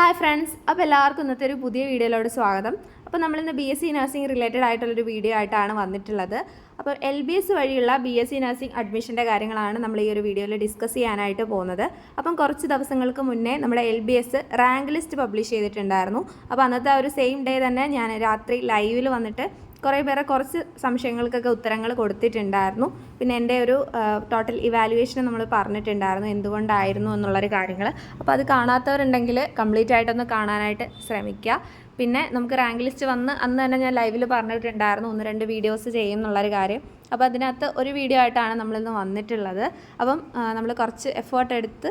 Hi friends അപ്പോൾ എല്ലാവർക്കും ഇന്നത്തെ ഒരു പുതിയ വീഡിയോയിലോട് സ്വാഗതം. അപ്പോൾ നമ്മളിന്ന് B S C nursing related ആയിട്ടുള്ളൊരു വീഡിയോ ആയിട്ടാണ് വന്നിട്ടുള്ളത്. അപ്പോൾ എൽ ബി എസ് വഴിയുള്ള ബി എസ് സി നഴ്സിംഗ് അഡ്മിഷന്റെ കാര്യങ്ങളാണ് നമ്മൾ ഈ ഒരു വീഡിയോയിൽ ഡിസ്കസ് ചെയ്യാനായിട്ട് പോകുന്നത്. അപ്പം കുറച്ച് ദിവസങ്ങൾക്ക് മുന്നേ നമ്മുടെ L B S rank list publish ചെയ്തിട്ടുണ്ടായിരുന്നു. അപ്പോൾ അന്നത്തെ ആ ഒരു സെയിം ഡേ തന്നെ ഞാൻ രാത്രി ലൈവിൽ വന്നിട്ട് കുറേ പേരെ കുറച്ച് സംശയങ്ങൾക്കൊക്കെ ഉത്തരങ്ങൾ കൊടുത്തിട്ടുണ്ടായിരുന്നു. പിന്നെ എന്റെ ഒരു ടോട്ടൽ ഇവാലുവേഷൻ നമ്മൾ പറഞ്ഞിട്ടുണ്ടായിരുന്നു എന്തുകൊണ്ടായിരുന്നു എന്നുള്ളൊരു കാര്യങ്ങൾ. അപ്പോൾ അത് കാണാത്തവരുണ്ടെങ്കിൽ കംപ്ലീറ്റ് ആയിട്ടൊന്ന് കാണാനായിട്ട് ശ്രമിക്കുക. പിന്നെ നമുക്ക് റാങ്ക് ലിസ്റ്റ് വന്ന് അന്ന് തന്നെ ഞാൻ ലൈവിൽ പറഞ്ഞിട്ടുണ്ടായിരുന്നു ഒന്ന് രണ്ട് വീഡിയോസ് ചെയ്യും എന്നുള്ളൊരു കാര്യം. അപ്പോൾ അതിനകത്ത് ഒരു വീഡിയോ ആയിട്ടാണ് നമ്മളിന്ന് വന്നിട്ടുള്ളത്. അപ്പം നമ്മൾ കുറച്ച് എഫേർട്ട് എടുത്ത്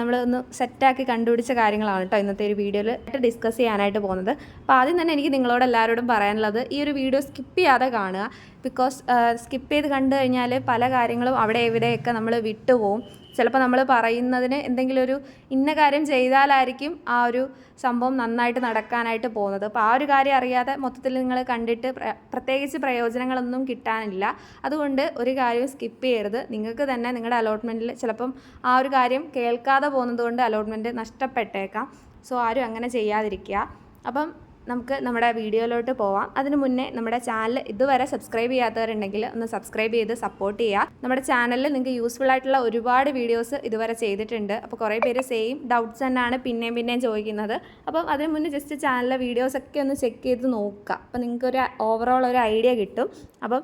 നമ്മൾ ഒന്ന് സെറ്റാക്കി കണ്ടുപിടിച്ച കാര്യങ്ങളാണ് കേട്ടോ ഇന്നത്തെ ഒരു വീഡിയോയിൽ ഡിസ്കസ് ചെയ്യാനായിട്ട് പോകുന്നത്. അപ്പോൾ ആദ്യം തന്നെ എനിക്ക് നിങ്ങളോട് എല്ലാവരോടും പറയാനുള്ളത് ഈ ഒരു വീഡിയോ സ്കിപ്പ് ചെയ്യാതെ കാണുക. ബിക്കോസ് സ്കിപ്പ് ചെയ്ത് കണ്ടു കഴിഞ്ഞാൽ പല കാര്യങ്ങളും അവിടെ ഇവിടെയൊക്കെ നമ്മൾ വിട്ടുപോകും ചിലപ്പോൾ നമ്മൾ പറയുന്നതിന് എന്തെങ്കിലും ഒരു ഇന്ന കാര്യം ചെയ്താലായിരിക്കും ആ ഒരു സംഭവം നന്നായിട്ട് നടക്കാനായിട്ട് പോകുന്നത്. അപ്പോൾ ആ ഒരു കാര്യം അറിയാതെ മൊത്തത്തിൽ നിങ്ങൾ കണ്ടിട്ട് പ്രത്യേകിച്ച് പ്രയോജനങ്ങളൊന്നും കിട്ടാനില്ല. അതുകൊണ്ട് ഒരു കാര്യവും സ്കിപ്പ് ചെയ്യരുത്. നിങ്ങൾക്ക് തന്നെ നിങ്ങളുടെ അലോട്ട്മെന്റിൽ ചിലപ്പം ആ ഒരു കാര്യം കേൾക്കാതെ പോകുന്നത് കൊണ്ട് അലോട്ട്മെന്റ് നഷ്ടപ്പെട്ടേക്കാം. സോ ആരും അങ്ങനെ ചെയ്യാതിരിക്കുക. അപ്പം നമുക്ക് നമ്മുടെ വീഡിയോയിലോട്ട് പോവാം. അതിനു മുന്നേ നമ്മുടെ ചാനൽ ഇതുവരെ സബ്സ്ക്രൈബ് ചെയ്യാത്തവരുണ്ടെങ്കിൽ ഒന്ന് സബ്സ്ക്രൈബ് ചെയ്ത് സപ്പോർട്ട് ചെയ്യുക നമ്മുടെ ചാനലിൽ നിങ്ങൾക്ക് യൂസ്ഫുൾ ആയിട്ടുള്ള ഒരുപാട് വീഡിയോസ് ഇതുവരെ ചെയ്തിട്ടുണ്ട്. അപ്പോൾ കുറേ പേര് സെയിം ഡൗട്ട്സ് തന്നെയാണ് പിന്നെയും പിന്നെയും ചോദിക്കുന്നത്. അപ്പം അതിന് മുന്നേ ജസ്റ്റ് ചാനലിലെ വീഡിയോസൊക്കെ ഒന്ന് ചെക്ക് ചെയ്ത് നോക്കുക അപ്പോൾ നിങ്ങൾക്കൊരു ഓവറോൾ ഒരു ഐഡിയ കിട്ടും. അപ്പം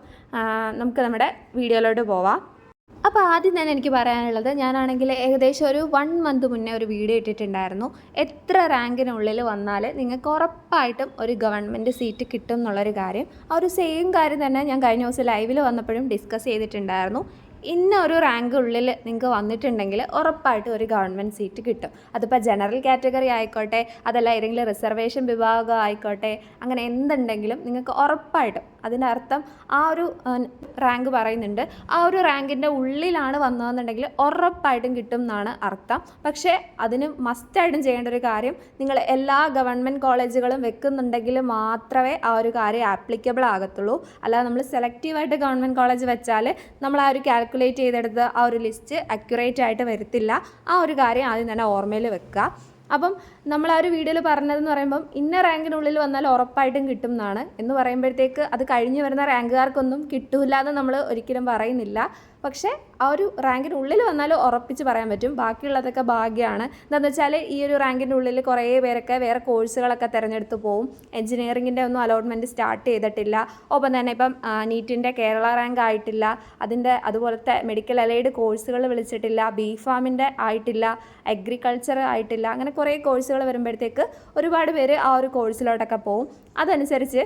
നമുക്ക് നമ്മുടെ വീഡിയോയിലോട്ട് പോവാം. അപ്പോൾ ആദ്യം തന്നെ എനിക്ക് പറയാനുള്ളത് ഞാനാണെങ്കിൽ ഏകദേശം ഒരു വൺ മന്ത് മുന്നേ ഒരു വീഡിയോ ഇട്ടിട്ടുണ്ടായിരുന്നു. എത്ര റാങ്കിനുള്ളിൽ വന്നാൽ നിങ്ങൾക്ക് ഉറപ്പായിട്ടും ഒരു ഗവൺമെന്റ് സീറ്റ് കിട്ടും എന്നുള്ളൊരു കാര്യം. ആ ഒരു സെയിം കാര്യം തന്നെ ഞാൻ കഴിഞ്ഞ ദിവസം ലൈവിൽ വന്നപ്പോഴും ഡിസ്കസ് ചെയ്തിട്ടുണ്ടായിരുന്നു. ഇന്ന ഒരു റാങ്ക് ഉള്ളിൽ നിങ്ങൾക്ക് വന്നിട്ടുണ്ടെങ്കിൽ ഉറപ്പായിട്ടും ഒരു ഗവൺമെന്റ് സീറ്റ് കിട്ടും. അതിപ്പോൾ ജനറൽ കാറ്റഗറി ആയിക്കോട്ടെ അതല്ല ഏതെങ്കിലും റിസർവേഷൻ വിഭാഗം ആയിക്കോട്ടെ അങ്ങനെ എന്തുണ്ടെങ്കിലും നിങ്ങൾക്ക് ഉറപ്പായിട്ടും അതിന്റെ അർത്ഥം ആ ഒരു റാങ്ക് പറയുന്നുണ്ട്. ആ ഒരു റാങ്കിന്റെ ഉള്ളിലാണ് വന്നതെന്നുണ്ടെങ്കിൽ ഉറപ്പായിട്ടും കിട്ടും എന്നാണ് അർത്ഥം. പക്ഷേ അതിന് മസ്റ്റായിട്ടും ചെയ്യേണ്ട ഒരു കാര്യം നിങ്ങൾ എല്ലാ ഗവൺമെന്റ് കോളേജുകളും വെക്കുന്നുണ്ടെങ്കിൽ മാത്രമേ ആ ഒരു കാര്യം ആപ്ലിക്കബിൾ ആകത്തുള്ളൂ. അല്ലാതെ നമ്മൾ സെലക്റ്റീവായിട്ട് ഗവൺമെന്റ് കോളേജ് വെച്ചാൽ നമ്മൾ ആ ഒരു കാൽക്കുലേറ്റ് ചെയ്തെടുത്ത് ആ ഒരു ലിസ്റ്റ് അക്യുറേറ്റ് ആയിട്ട് വരത്തില്ല. ആ ഒരു കാര്യം ആദ്യം തന്നെ ഓർമ്മയിൽ വെക്കുക. അപ്പം നമ്മൾ ആ ഒരു വീഡിയോയിൽ പറഞ്ഞതെന്ന് പറയുമ്പം ഇന്ന റാങ്കിനുള്ളിൽ വന്നാൽ ഉറപ്പായിട്ടും കിട്ടും എന്നാണ് എന്ന് പറയുമ്പോഴത്തേക്ക് അത് കഴിഞ്ഞ് വരുന്ന റാങ്കുകാർക്കൊന്നും കിട്ടൂല എന്ന് നമ്മൾ ഒരിക്കലും പറയുന്നില്ല. പക്ഷേ ആ ഒരു റാങ്കിനുള്ളിൽ വന്നാൽ ഉറപ്പിച്ച് പറയാൻ പറ്റും. ബാക്കിയുള്ളതൊക്കെ ഭാഗ്യമാണ് എന്താണെന്ന് വെച്ചാൽ ഈ ഒരു റാങ്കിന്റെ ഉള്ളിൽ കുറേ പേരൊക്കെ വേറെ കോഴ്സുകളൊക്കെ തിരഞ്ഞെടുത്ത് പോവും. എഞ്ചിനീയറിങ്ങിന്റെ ഒന്നും അലോട്ട്മെന്റ് സ്റ്റാർട്ട് ചെയ്തിട്ടില്ല. ഒപ്പം തന്നെ ഇപ്പം നീറ്റിന്റെ കേരള റാങ്ക് ആയിട്ടില്ല. അതിന്റെ അതുപോലത്തെ മെഡിക്കൽ അലൈഡ് കോഴ്സുകൾ വിളിച്ചിട്ടില്ല. ബി ഫാമിന്റെ ആയിട്ടില്ല. അഗ്രികൾച്ചർ ആയിട്ടില്ല. അങ്ങനെ കുറേ കോഴ്സുകൾ വരുമ്പോഴത്തേക്ക് ഒരുപാട് പേര് ആ ഒരു കോഴ്സിലോട്ടൊക്കെ പോവും. അതനുസരിച്ച്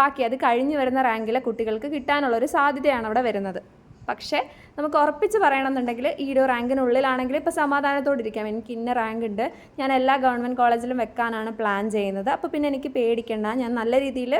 ബാക്കി അത് കഴിഞ്ഞ് വരുന്ന റാങ്കിലെ കുട്ടികൾക്ക് കിട്ടാനുള്ളൊരു സാധ്യതയാണ് അവിടെ വരുന്നത്. പക്ഷേ നമുക്ക് ഉറപ്പിച്ച് പറയണമെന്നുണ്ടെങ്കിൽ ഈ ഒരു റാങ്കിനുള്ളിലാണെങ്കിൽ ഇപ്പോൾ സമാധാനത്തോടെ ഇരിക്കാം എനിക്ക് ഇന്ന റാങ്ക് ഉണ്ട് ഞാൻ എല്ലാ ഗവൺമെന്റ് കോളേജിലും വെക്കാനാണ് പ്ലാൻ ചെയ്യുന്നത്. അപ്പോൾ പിന്നെ എനിക്ക് പേടിക്കേണ്ട. ഞാൻ നല്ല രീതിയിൽ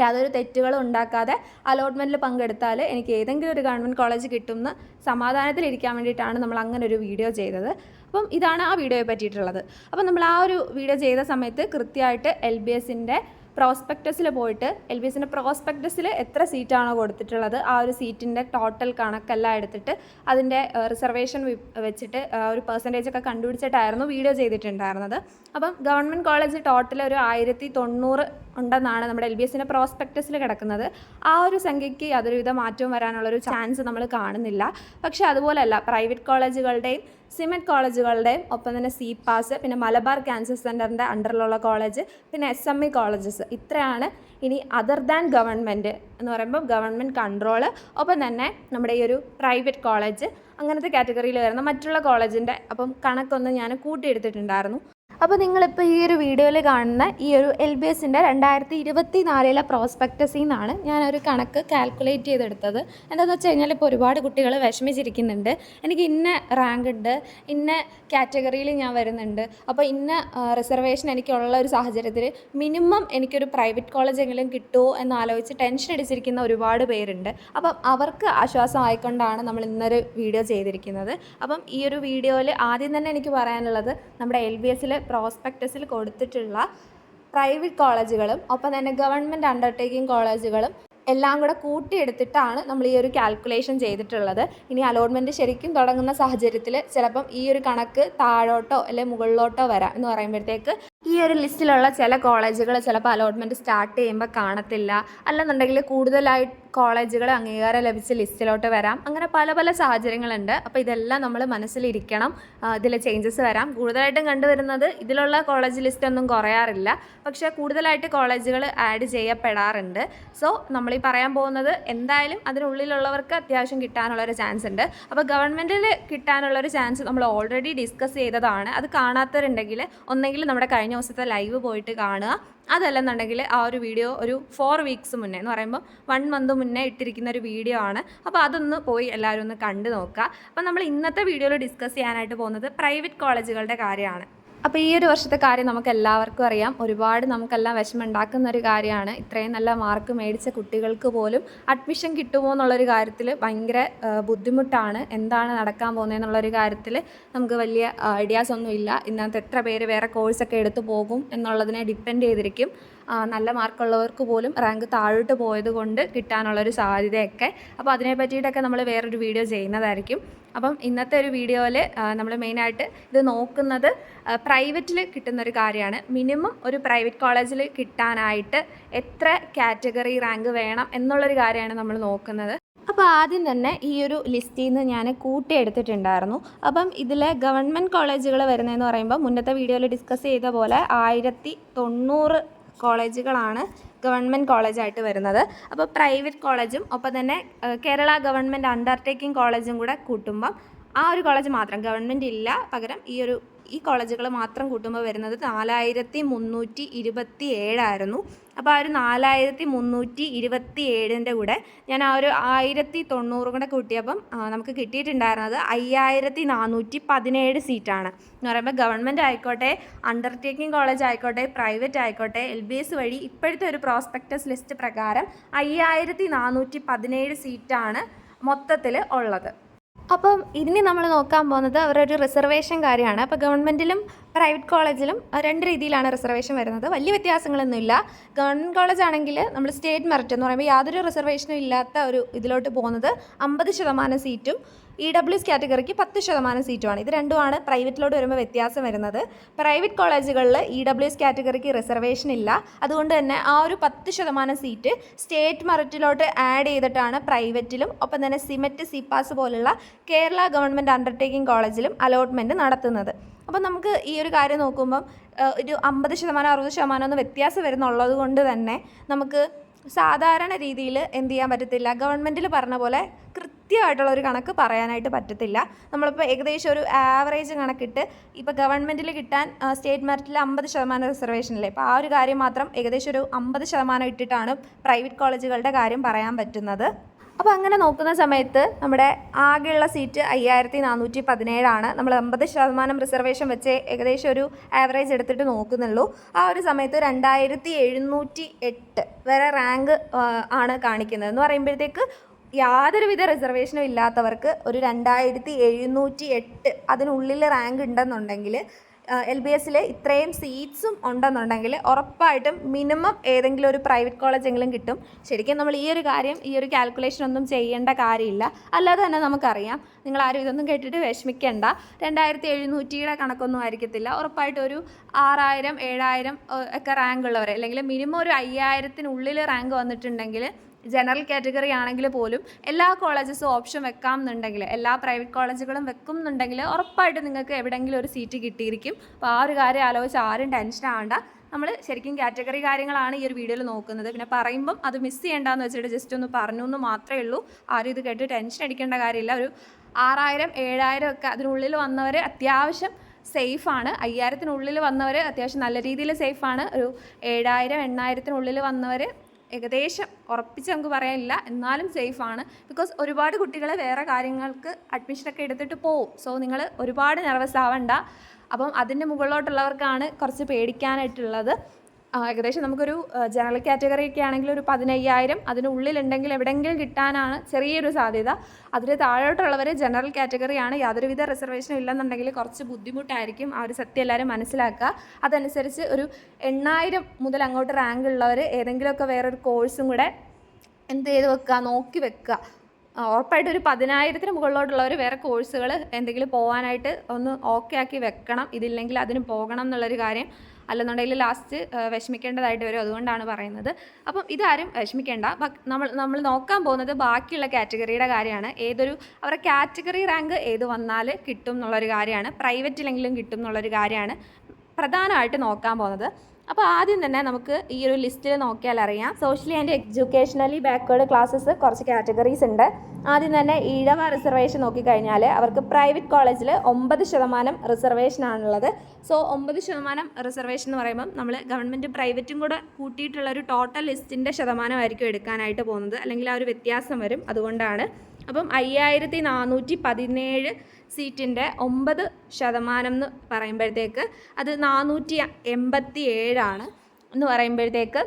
യാതൊരു തെറ്റുകളും ഉണ്ടാക്കാതെ അലോട്ട്മെന്റിൽ പങ്കെടുത്താൽ എനിക്ക് ഏതെങ്കിലും ഒരു ഗവൺമെന്റ് കോളേജ് കിട്ടുമെന്ന് സമാധാനത്തിലിരിക്കാൻ വേണ്ടിയിട്ടാണ് നമ്മൾ അങ്ങനെ ഒരു വീഡിയോ ചെയ്തത്. അപ്പം ഇതാണ് ആ വീഡിയോയെ പറ്റിയിട്ടുള്ളത്. അപ്പം നമ്മൾ ആ ഒരു വീഡിയോ ചെയ്ത സമയത്ത് കൃത്യമായിട്ട് എൽ ബി എസിന്റെ പ്രോസ്പെക്ടസിൽ പോയിട്ട് എൽ ബി എസിന്റെ പ്രോസ്പെക്ടസിൽ എത്ര സീറ്റാണോ കൊടുത്തിട്ടുള്ളത് ആ ഒരു സീറ്റിന്റെ ടോട്ടൽ കണക്കെല്ലാം എടുത്തിട്ട് അതിന്റെ റിസർവേഷൻ വെച്ചിട്ട് ഒരു പെർസെന്റേജ് ഒക്കെ കണ്ടുപിടിച്ചിട്ടായിരുന്നു വീഡിയോ ചെയ്തിട്ടുണ്ടായിരുന്നത്. അപ്പം ഗവൺമെന്റ് കോളേജ് ടോട്ടൽ ഒരു ആയിരത്തി തൊണ്ണൂറ് ഉണ്ടെന്നാണ് നമ്മുടെ എൽ ബി എസിന്റെ പ്രോസ്പെക്ടസിൽ കിടക്കുന്നത്. ആ ഒരു സംഖ്യയ്ക്ക് യാതൊരുവിധ മാറ്റവും വരാനുള്ളൊരു ചാൻസ് നമ്മൾ കാണുന്നില്ല. പക്ഷേ അതുപോലെയല്ല പ്രൈവറ്റ് കോളേജുകളുടെയും സിമെറ്റ് കോളേജുകളുടെയും ഒപ്പം തന്നെ സി പാസ് പിന്നെ മലബാർ ക്യാൻസർ സെന്ററിന്റെ അണ്ടറിലുള്ള കോളേജ് പിന്നെ എസ് എം ഇ കോളേജസ്. ഇത്രയാണ് ഇനി അതർ ദാൻ ഗവൺമെന്റ് എന്ന് പറയുമ്പോൾ ഗവൺമെന്റ് കൺട്രോൾ ഒപ്പം തന്നെ നമ്മുടെ ഈ ഒരു പ്രൈവറ്റ് കോളേജ് അങ്ങനത്തെ കാറ്റഗറിയിൽ വരുന്ന മറ്റുള്ള കോളേജിന്റെ അപ്പം കണക്കൊന്ന് ഞാൻ കൂട്ടിയെടുത്തിട്ടുണ്ടായിരുന്നു. അപ്പോൾ നിങ്ങളിപ്പോൾ ഈ ഒരു വീഡിയോയിൽ കാണുന്ന ഈ ഒരു എൽ ബി എസിന്റെ രണ്ടായിരത്തി ഇരുപത്തി നാലിലെ പ്രോസ്പെക്ടസിൽ നിന്നാണ് ഞാനൊരു കണക്ക് കാൽക്കുലേറ്റ് ചെയ്തെടുത്തത്. എന്താണെന്ന് വെച്ച് കഴിഞ്ഞാൽ ഇപ്പോൾ ഒരുപാട് കുട്ടികൾ വിഷമിച്ചിരിക്കുന്നുണ്ട്. എനിക്ക് ഇന്ന റാങ്ക് ഉണ്ട് ഇന്ന കാറ്റഗറിയിൽ ഞാൻ വരുന്നുണ്ട്. അപ്പോൾ ഇന്ന റിസർവേഷൻ എനിക്കുള്ള ഒരു സാഹചര്യത്തിൽ മിനിമം എനിക്കൊരു പ്രൈവറ്റ് കോളേജെങ്കിലും കിട്ടുമോ എന്ന് ആലോചിച്ച് ടെൻഷൻ അടിച്ചിരിക്കുന്ന ഒരുപാട് പേരുണ്ട്. അപ്പം അവർക്ക് ആശ്വാസമായിക്കൊണ്ടാണ് നമ്മൾ ഇന്നൊരു വീഡിയോ ചെയ്തിരിക്കുന്നത്. അപ്പം ഈ ഒരു വീഡിയോയിൽ ആദ്യം തന്നെ എനിക്ക് പറയാനുള്ളത് നമ്മുടെ എൽ ബി എസിൽ പ്രോസ്പെക്ടസിൽ കൊടുത്തിട്ടുള്ള പ്രൈവറ്റ് കോളേജുകളും ഒപ്പം തന്നെ ഗവൺമെന്റ് അണ്ടർടേക്കിംഗ് കോളേജുകളും എല്ലാം കൂടെ കൂട്ടിയെടുത്തിട്ടാണ് നമ്മൾ ഈ ഒരു കാൽക്കുലേഷൻ ചെയ്തിട്ടുള്ളത്. ഇനി അലോട്ട്മെന്റ് ശരിക്കും തുടങ്ങുന്ന സാഹചര്യത്തിൽ ചിലപ്പം ഈ ഒരു കണക്ക് താഴോട്ടോ അല്ലെങ്കിൽ മുകളിലോട്ടോ വരാം എന്ന് പറയുമ്പോഴത്തേക്ക് ഈ ഒരു ലിസ്റ്റിലുള്ള ചില കോളേജുകൾ ചിലപ്പോൾ അലോട്ട്മെന്റ് സ്റ്റാർട്ട് ചെയ്യുമ്പോൾ കാണത്തില്ല. അല്ലെന്നുണ്ടെങ്കിൽ കൂടുതലായി കോളേജുകൾ അംഗീകാരം ലഭിച്ച ലിസ്റ്റിലോട്ട് വരാം. അങ്ങനെ പല പല സാഹചര്യങ്ങളുണ്ട്. അപ്പോൾ ഇതെല്ലാം നമ്മൾ മനസ്സിലിരിക്കണം. ഇതിൽ ചേഞ്ചസ് വരാം. കൂടുതലായിട്ടും കണ്ടുവരുന്നത് ഇതിലുള്ള കോളേജ് ലിസ്റ്റ് ഒന്നും കുറയാറില്ല. പക്ഷേ കൂടുതലായിട്ട് കോളേജുകൾ ആഡ് ചെയ്യപ്പെടാറുണ്ട്. സോ നമ്മൾ ഈ പറയാൻ പോകുന്നത് എന്തായാലും അതിനുള്ളിലുള്ളവർക്ക് അത്യാവശ്യം കിട്ടാനുള്ളൊരു ചാൻസ് ഉണ്ട്. അപ്പോൾ ഗവൺമെന്റിൽ കിട്ടാനുള്ളൊരു ചാൻസ് നമ്മൾ ഓൾറെഡി ഡിസ്കസ് ചെയ്തതാണ്. അത് കാണാത്തവരുണ്ടെങ്കിൽ ഒന്നെങ്കിൽ നമ്മുടെ കഴിഞ്ഞ ദിവസത്തെ ലൈവ് പോയിട്ട് കാണുക. അതല്ലെന്നുണ്ടെങ്കിൽ ആ ഒരു വീഡിയോ ഒരു ഫോർ വീക്സ് മുന്നേ എന്ന് പറയുമ്പോൾ വൺ മന്ത് മുന്നേ ഇട്ടിരിക്കുന്ന ഒരു വീഡിയോ ആണ്. അപ്പോൾ അതൊന്ന് പോയി എല്ലാവരും ഒന്ന് കണ്ടു നോക്കുക. അപ്പോൾ നമ്മൾ ഇന്നത്തെ വീഡിയോയിൽ ഡിസ്കസ് ചെയ്യാനായിട്ട് പോകുന്നത് പ്രൈവറ്റ് കോളേജുകളുടെ കാര്യമാണ്. അപ്പോൾ ഈ ഒരു വർഷത്തെ കാര്യം നമുക്ക് എല്ലാവർക്കും അറിയാം. ഒരുപാട് നമുക്കെല്ലാം വിഷമുണ്ടാക്കുന്ന ഒരു കാര്യമാണ്. ഇത്രയും നല്ല മാർക്ക് മേടിച്ച കുട്ടികൾക്ക് പോലും അഡ്മിഷൻ കിട്ടുമോ എന്നുള്ളൊരു കാര്യത്തിൽ ഭയങ്കര ബുദ്ധിമുട്ടാണ്. എന്താണ് നടക്കാൻ പോകുന്നതെന്നുള്ളൊരു കാര്യത്തിൽ നമുക്ക് വലിയ ഐഡിയാസ് ഒന്നും ഇല്ല ഇന്നത്തെ എത്ര പേര് വേറെ കോഴ്സൊക്കെ എടുത്തു പോകും എന്നുള്ളതിനെ ഡിപ്പെൻഡ് ചെയ്തിരിക്കും. നല്ല മാർക്കുള്ളവർക്ക് പോലും റാങ്ക് താഴോട്ട് പോയത് കൊണ്ട് കിട്ടാനുള്ളൊരു സാധ്യതയൊക്കെ. അപ്പോൾ അതിനെ പറ്റിയിട്ടൊക്കെ നമ്മൾ വേറൊരു വീഡിയോ ചെയ്യുന്നതായിരിക്കും. അപ്പം ഇന്നത്തെ ഒരു വീഡിയോയിൽ നമ്മൾ മെയിനായിട്ട് ഇത് നോക്കുന്നത് പ്രൈവറ്റിൽ കിട്ടുന്ന ഒരു കാര്യമാണ്. മിനിമം ഒരു പ്രൈവറ്റ് കോളേജിൽ കിട്ടാനായിട്ട് എത്ര കാറ്റഗറി റാങ്ക് വേണം എന്നുള്ളൊരു കാര്യമാണ് നമ്മൾ നോക്കുന്നത്. അപ്പോൾ ആദ്യം തന്നെ ഈ ഒരു ലിസ്റ്റിൽ നിന്ന് ഞാൻ കൂട്ടിയെടുത്തിട്ടുണ്ടായിരുന്നു. അപ്പം ഇതിലെ ഗവൺമെന്റ് കോളേജുകൾ വരുന്നതെന്ന് പറയുമ്പോൾ മുന്നത്തെ വീഡിയോയിൽ ഡിസ്കസ് ചെയ്ത പോലെ ആയിരത്തി തൊണ്ണൂറ് കോളേജുകളാണ് ഗവൺമെന്റ് കോളേജായിട്ട് വരുന്നത്. അപ്പോൾ പ്രൈവറ്റ് കോളേജും ഒപ്പം തന്നെ കേരള ഗവൺമെന്റ് അണ്ടർടേക്കിംഗ് കോളേജും കൂടെ കൂട്ടുമ്പം ആ ഒരു കോളേജ് മാത്രം ഗവൺമെന്റ് ഇല്ല. പകരം ഈ ഒരു ഈ കോളേജുകൾ മാത്രം കൂട്ടുമ്പോൾ വരുന്നത് നാലായിരത്തി മുന്നൂറ്റി ഇരുപത്തി ഏഴായിരുന്നു അപ്പോൾ ആ ഒരു നാലായിരത്തി മുന്നൂറ്റി ഇരുപത്തി ഏഴിന്റെ കൂടെ ഞാൻ ആ ഒരു ആയിരത്തി തൊണ്ണൂറ് കൂടെ കൂട്ടിയപ്പം നമുക്ക് കിട്ടിയിട്ടുണ്ടായിരുന്നത് അയ്യായിരത്തി നാനൂറ്റി പതിനേഴ് സീറ്റാണ്. എന്ന് പറയുമ്പോൾ ഗവൺമെന്റ് ആയിക്കോട്ടെ അണ്ടർടേക്കിംഗ് കോളേജ് ആയിക്കോട്ടെ പ്രൈവറ്റ് ആയിക്കോട്ടെ എൽ ബി എസ് വഴി ഇപ്പോഴത്തെ ഒരു പ്രോസ്പെക്ടസ് ലിസ്റ്റ് പ്രകാരം അയ്യായിരത്തി നാനൂറ്റി പതിനേഴ് സീറ്റാണ് മൊത്തത്തിൽ ഉള്ളത്. അപ്പം ഇനി നമ്മൾ നോക്കാൻ പോകുന്നത് അവരുടെ ഒരു റിസർവേഷൻ കാര്യമാണ്. അപ്പോൾ ഗവൺമെന്റിലും പ്രൈവറ്റ് കോളേജിലും രണ്ട് രീതിയിലാണ് റിസർവേഷൻ വരുന്നത്. വലിയ വ്യത്യാസങ്ങളൊന്നുമില്ല ഗവൺമെന്റ് കോളേജ് ആണെങ്കിൽ നമ്മൾ സ്റ്റേറ്റ് മെറിറ്റ് എന്ന് പറയുമ്പോൾ യാതൊരു റിസർവേഷനും ഇല്ലാത്ത ഒരു ഇതിലോട്ട് പോകുന്നത് അമ്പത് ശതമാനം സീറ്റും ഇ ഡബ്ല്യു എസ് കാറ്റഗറിക്ക് പത്ത് ശതമാനം സീറ്റുമാണ്. ഇത് രണ്ടുമാണ് പ്രൈവറ്റിലോട്ട് വരുമ്പോൾ വ്യത്യാസം വരുന്നത്. പ്രൈവറ്റ് കോളേജുകളിൽ ഇ ഡബ്ല്യു എസ് കാറ്റഗറിക്ക് റിസർവേഷൻ ഇല്ല. അതുകൊണ്ട് തന്നെ ആ ഒരു പത്ത് ശതമാനം സീറ്റ് സ്റ്റേറ്റ് മെറിറ്റിലോട്ട് ആഡ് ചെയ്തിട്ടാണ് പ്രൈവറ്റിലും ഒപ്പം തന്നെ സിമെറ്റ് സിപ്പാസ് പോലുള്ള കേരള ഗവൺമെന്റ് അണ്ടർടേക്കിംഗ് കോളേജിലും അലോട്ട്മെന്റ് നടത്തുന്നത്. അപ്പം നമുക്ക് ഈ ഒരു കാര്യം നോക്കുമ്പം ഒരു അമ്പത് ശതമാനം അറുപത് ശതമാനം ഒന്ന് വ്യത്യാസം വരുന്നുള്ളത് കൊണ്ട് തന്നെ നമുക്ക് സാധാരണ രീതിയിൽ എന്ത് ചെയ്യാൻ പറ്റത്തില്ല. ഗവൺമെന്റിൽ പറഞ്ഞ പോലെ കൃത്യമായിട്ടുള്ള ഒരു കണക്ക് പറയാനായിട്ട് പറ്റത്തില്ല. നമ്മളിപ്പോൾ ഏകദേശം ഒരു ആവറേജ് കണക്കിട്ട് ഇപ്പോൾ ഗവൺമെന്റിൽ കിട്ടാൻ സ്റ്റേറ്റ് മെറിറ്റിൽ അമ്പത് ശതമാനം റിസർവേഷൻ അല്ലേ അപ്പോൾ ആ ഒരു കാര്യം മാത്രം ഏകദേശം ഒരു അമ്പത് ശതമാനം ഇട്ടിട്ടാണ് പ്രൈവറ്റ് കോളേജുകളുടെ കാര്യം പറയാൻ പറ്റുന്നത്. അപ്പോൾ അങ്ങനെ നോക്കുന്ന സമയത്ത് നമ്മുടെ ആകെയുള്ള സീറ്റ് അയ്യായിരത്തി നാനൂറ്റി പതിനേഴാണ് നമ്മൾ അമ്പത് ശതമാനം റിസർവേഷൻ വെച്ച് ഏകദേശം ഒരു ആവറേജ് എടുത്തിട്ട് നോക്കുന്നുള്ളൂ. ആ ഒരു സമയത്ത് രണ്ടായിരത്തി എഴുന്നൂറ്റി എട്ട് വരെ റാങ്ക് ആണ് കാണിക്കുന്നത്. എന്ന് പറയുമ്പോഴത്തേക്ക് യാതൊരുവിധ റിസർവേഷനും ഇല്ലാത്തവർക്ക് ഒരു രണ്ടായിരത്തി എഴുന്നൂറ്റി എട്ട് അതിനുള്ളിൽ റാങ്ക് ഉണ്ടെന്നുണ്ടെങ്കിൽ എൽ ബി എസിൽ ഇത്രയും സീറ്റ്സും ഉണ്ടെന്നുണ്ടെങ്കിൽ ഉറപ്പായിട്ടും മിനിമം ഏതെങ്കിലും ഒരു പ്രൈവറ്റ് കോളേജെങ്കിലും കിട്ടും. ശരിക്കും നമ്മൾ ഈ ഒരു കാര്യം ഈ ഒരു കാൽക്കുലേഷൻ ഒന്നും ചെയ്യേണ്ട കാര്യമില്ല. അല്ലാതെ തന്നെ നമുക്കറിയാം. നിങ്ങൾ ആരും ഇതൊന്നും കേട്ടിട്ട് വിഷമിക്കേണ്ട. രണ്ടായിരത്തി എഴുന്നൂറ്റിയുടെ കണക്കൊന്നും ആയിരിക്കത്തില്ല. ഉറപ്പായിട്ടും ഒരു ആറായിരം ഏഴായിരം ഒക്കെ റാങ്ക് ഉള്ളവർ അല്ലെങ്കിൽ മിനിമം ഒരു അയ്യായിരത്തിനുള്ളിൽ റാങ്ക് വന്നിട്ടുണ്ടെങ്കിൽ ജനറൽ കാറ്റഗറി ആണെങ്കിൽ പോലും എല്ലാ കോളേജസും ഓപ്ഷൻ വെക്കാം എന്നുണ്ടെങ്കിൽ എല്ലാ പ്രൈവറ്റ് കോളേജുകളും വെക്കും എന്നുണ്ടെങ്കിൽ ഉറപ്പായിട്ട് നിങ്ങൾക്ക് എവിടെയെങ്കിലും ഒരു സീറ്റ് കിട്ടിയിരിക്കും. അപ്പോൾ ആ ഒരു കാര്യം ആലോചിച്ച് ആരും ടെൻഷൻ ആവണ്ട. നമ്മൾ ശരിക്കും കാറ്റഗറി കാര്യങ്ങളാണ് ഈ ഒരു വീഡിയോയിൽ നോക്കുന്നത്. പിന്നെ പറയുമ്പം അത് മിസ് ചെയ്യേണ്ടെന്ന് വെച്ചിട്ട് ജസ്റ്റ് ഒന്ന് പറഞ്ഞു എന്ന് മാത്രമേ ഉള്ളൂ. ആരും ഇത് കേട്ട് ടെൻഷൻ അടിക്കേണ്ട കാര്യമില്ല. ഒരു ആറായിരം ഏഴായിരം ഒക്കെ അതിനുള്ളിൽ വന്നവർ അത്യാവശ്യം സേഫാണ് അയ്യായിരത്തിനുള്ളിൽ വന്നവർ അത്യാവശ്യം നല്ല രീതിയിൽ സേഫാണ് ഒരു ഏഴായിരം എണ്ണായിരത്തിനുള്ളിൽ വന്നവർ ഏകദേശം ഉറപ്പിച്ച് നമുക്ക് പറയാനില്ല. എന്നാലും സേഫാണ് ബിക്കോസ് ഒരുപാട് കുട്ടികൾ വേറെ കാര്യങ്ങൾക്ക് അഡ്മിഷനൊക്കെ എടുത്തിട്ട് പോവും. സോ നിങ്ങൾ ഒരുപാട് നെർവസ് ആവണ്ട. അപ്പം അതിന്റെ മുകളിലോട്ടുള്ളവർക്കാണ് കുറച്ച് പേടിക്കാനായിട്ടുള്ളത്. ഏകദേശം നമുക്കൊരു ജനറൽ കാറ്റഗറി ഒക്കെ ആണെങ്കിൽ ഒരു പതിനയ്യായിരം. അതിനുള്ളിലുണ്ടെങ്കിൽ എവിടെയെങ്കിലും കിട്ടാനാണ് ചെറിയൊരു സാധ്യത. അതിന് താഴോട്ടുള്ളവർ ജനറൽ കാറ്റഗറിയാണ് യാതൊരുവിധ റിസർവേഷനും ഇല്ലെന്നുണ്ടെങ്കിൽ കുറച്ച് ബുദ്ധിമുട്ടായിരിക്കും ആ ഒരു സത്യം എല്ലാവരും മനസ്സിലാക്കുക. അതനുസരിച്ച് ഒരു എണ്ണായിരം മുതൽ അങ്ങോട്ട് റാങ്ക് ഉള്ളവർ ഏതെങ്കിലുമൊക്കെ വേറൊരു കോഴ്സും കൂടെ എന്ത് ചെയ്ത് വെക്കുക നോക്കി വെക്കുക. ഉറപ്പായിട്ട് ഒരു പതിനായിരത്തിന് മുകളിലോട്ടുള്ളവർ വേറെ കോഴ്സുകൾ എന്തെങ്കിലും പോകാനായിട്ട് ഒന്ന് ഓക്കെ ആക്കി വെക്കണം. ഇതില്ലെങ്കിൽ അതിന് പോകണം എന്നുള്ളൊരു കാര്യം അല്ലെന്നുണ്ടെങ്കിൽ ലാസ്റ്റ് വിഷമിക്കേണ്ടതായിട്ട് വരും. അതുകൊണ്ടാണ് പറയുന്നത്. അപ്പം ഇതാരും വിഷമിക്കേണ്ട. നമ്മൾ നമ്മൾ നോക്കാൻ പോകുന്നത് ബാക്കിയുള്ള കാറ്റഗറിയുടെ കാര്യമാണ്. ഏതൊരു അവരുടെ കാറ്റഗറി റാങ്ക് ഏത് വന്നാൽ കിട്ടും എന്നുള്ളൊരു കാര്യമാണ്. പ്രൈവറ്റിലെങ്കിലും കിട്ടും എന്നുള്ളൊരു കാര്യമാണ്. പ്രധാനമായിട്ട് നോക്കാൻ പോകുന്നത്. അപ്പോൾ ആദ്യം തന്നെ നമുക്ക് ഈ ഒരു ലിസ്റ്റിൽ നോക്കിയാൽ അറിയാം. Socially and educationally backward classes കുറച്ച് കാറ്റഗറീസ് ഉണ്ട്. ആദ്യം തന്നെ ഈഴവ റിസർവേഷൻ നോക്കിക്കഴിഞ്ഞാൽ അവർക്ക് പ്രൈവറ്റ് കോളേജിൽ ഒമ്പത് ശതമാനം റിസർവേഷൻ ആണുള്ളത്. സോ ഒമ്പത് ശതമാനം റിസർവേഷൻ എന്ന് പറയുമ്പം നമ്മൾ ഗവൺമെന്റ് പ്രൈവറ്റും കൂടെ കൂട്ടിയിട്ടുള്ള ഒരു ടോട്ടൽ ലിസ്റ്റിന്റെ ശതമാനമായിരിക്കും എടുക്കാനായിട്ട് പോകുന്നത്. അല്ലെങ്കിൽ ആ ഒരു വ്യത്യാസം വരും. അതുകൊണ്ടാണ്. അപ്പം അയ്യായിരത്തി നാനൂറ്റി പതിനേഴ് സീറ്റിന്റെ ഒമ്പത് ശതമാനം എന്ന് പറയുമ്പോഴത്തേക്ക് അത് നാനൂറ്റി എൺപത്തി ഏഴാണ് എന്ന് പറയുമ്പോഴത്തേക്ക്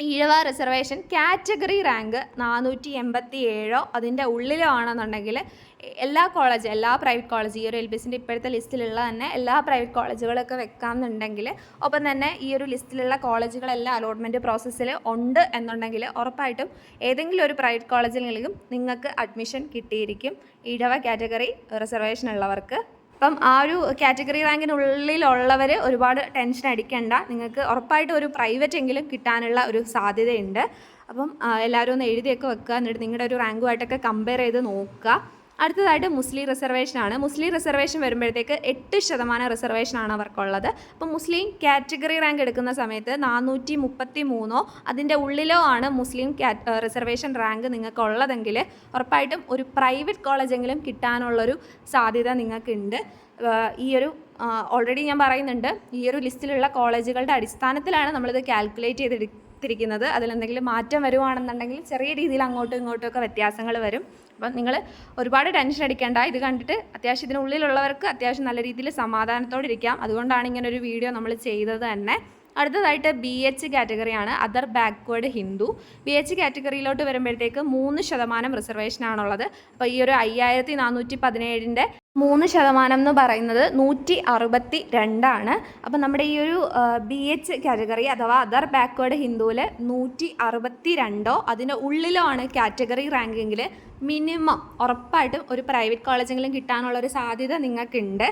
ഈഴവ റിസർവേഷൻ കാറ്റഗറി റാങ്ക് നാനൂറ്റി എൺപത്തി ഏഴോ അതിന്റെ ഉള്ളിലോ ആണെന്നുണ്ടെങ്കിൽ എല്ലാ കോളേജ് എല്ലാ പ്രൈവറ്റ് കോളേജ് ഈ ഒരു എൽ ബി എസിന്റെ ഇപ്പോഴത്തെ ലിസ്റ്റിലുള്ള തന്നെ എല്ലാ പ്രൈവറ്റ് കോളേജുകളൊക്കെ വെക്കാമെന്നുണ്ടെങ്കിൽ ഒപ്പം തന്നെ ഈ ഒരു ലിസ്റ്റിലുള്ള കോളേജുകളെല്ലാം അലോട്ട്മെന്റ് പ്രോസസ്സിൽ ഉണ്ട് എന്നുണ്ടെങ്കിൽ ഉറപ്പായിട്ടും ഏതെങ്കിലും ഒരു പ്രൈവറ്റ് കോളേജിലെങ്കിലും നിങ്ങൾക്ക് അഡ്മിഷൻ കിട്ടിയിരിക്കും. ഈഴവ കാറ്റഗറി റിസർവേഷൻ ഉള്ളവർക്ക്. അപ്പം ആ ഒരു കാറ്റഗറി റാങ്കിനുള്ളിലുള്ളവർ ഒരുപാട് ടെൻഷൻ അടിക്കേണ്ട. നിങ്ങൾക്ക് ഉറപ്പായിട്ട് ഒരു പ്രൈവറ്റ് എങ്കിലും കിട്ടാനുള്ള ഒരു സാധ്യതയുണ്ട്. അപ്പം എല്ലാവരും ഒന്ന് എഴുതിയൊക്കെ വെക്കുക. എന്നിട്ട് നിങ്ങളുടെ ഒരു റാങ്കുമായിട്ടൊക്കെ കമ്പയർ ചെയ്ത് നോക്കുക. അടുത്തതായിട്ട് മുസ്ലിം റിസർവേഷനാണ് മുസ്ലിം റിസർവേഷൻ വരുമ്പോഴത്തേക്ക് എട്ട് ശതമാനം റിസർവേഷനാണ് അവർക്കുള്ളത്. അപ്പോൾ മുസ്ലിം കാറ്റഗറി റാങ്ക് എടുക്കുന്ന സമയത്ത് നാനൂറ്റി മുപ്പത്തി മൂന്നോ അതിന്റെ ഉള്ളിലോ ആണ് മുസ്ലിം റിസർവേഷൻ റാങ്ക് നിങ്ങൾക്ക് ഉള്ളതെങ്കിൽ ഉറപ്പായിട്ടും ഒരു പ്രൈവറ്റ് കോളേജെങ്കിലും കിട്ടാനുള്ളൊരു സാധ്യത നിങ്ങൾക്കുണ്ട്. ഈ ഒരു ഓൾറെഡി ഞാൻ പറയുന്നുണ്ട്. ഈ ഒരു ലിസ്റ്റിലുള്ള കോളേജുകളുടെ അടിസ്ഥാനത്തിലാണ് നമ്മളിത് കാൽക്കുലേറ്റ് ചെയ്തെടുത്തിരിക്കുന്നത് അതിലെന്തെങ്കിലും മാറ്റം വരുവാണെന്നുണ്ടെങ്കിൽ ചെറിയ രീതിയിൽ അങ്ങോട്ടും ഇങ്ങോട്ടും ഒക്കെ വ്യത്യാസങ്ങൾ വരും. അപ്പം നിങ്ങൾ ഒരുപാട് ടെൻഷൻ അടിക്കേണ്ട. ഇത് കണ്ടിട്ട് അത്യാവശ്യം ഇതിനുള്ളിലുള്ളവർക്ക് അത്യാവശ്യം നല്ല രീതിയിൽ സമാധാനത്തോടെ ഇരിക്കാം. അതുകൊണ്ടാണ് ഇങ്ങനെ ഒരു വീഡിയോ നമ്മൾ ചെയ്തത് തന്നെ. അടുത്തതായിട്ട് B H കാറ്റഗറിയാണ് other backward Hindu B H കാറ്റഗറിയിലോട്ട് വരുമ്പോഴത്തേക്ക് മൂന്ന് ശതമാനം റിസർവേഷൻ ആണുള്ളത്. അപ്പോൾ ഈ ഒരു അയ്യായിരത്തി നാനൂറ്റി പതിനേഴിന്റെ മൂന്ന് ശതമാനം എന്ന് പറയുന്നത് നൂറ്റി അറുപത്തി രണ്ടാണ് അപ്പം നമ്മുടെ ഈ ഒരു ബി എച്ച് കാറ്റഗറി അഥവാ അതർ ബാക്ക്വേഡ് ഹിന്ദുവിൽ നൂറ്റി അറുപത്തി രണ്ടോ അതിന്റെ ഉള്ളിലോ ആണ് കാറ്റഗറി റാങ്കിങ്ങിൽ മിനിമം ഉറപ്പായിട്ടും ഒരു പ്രൈവറ്റ് കോളേജെങ്കിലും കിട്ടാനുള്ള ഒരു സാധ്യത നിങ്ങൾക്കുണ്ട്.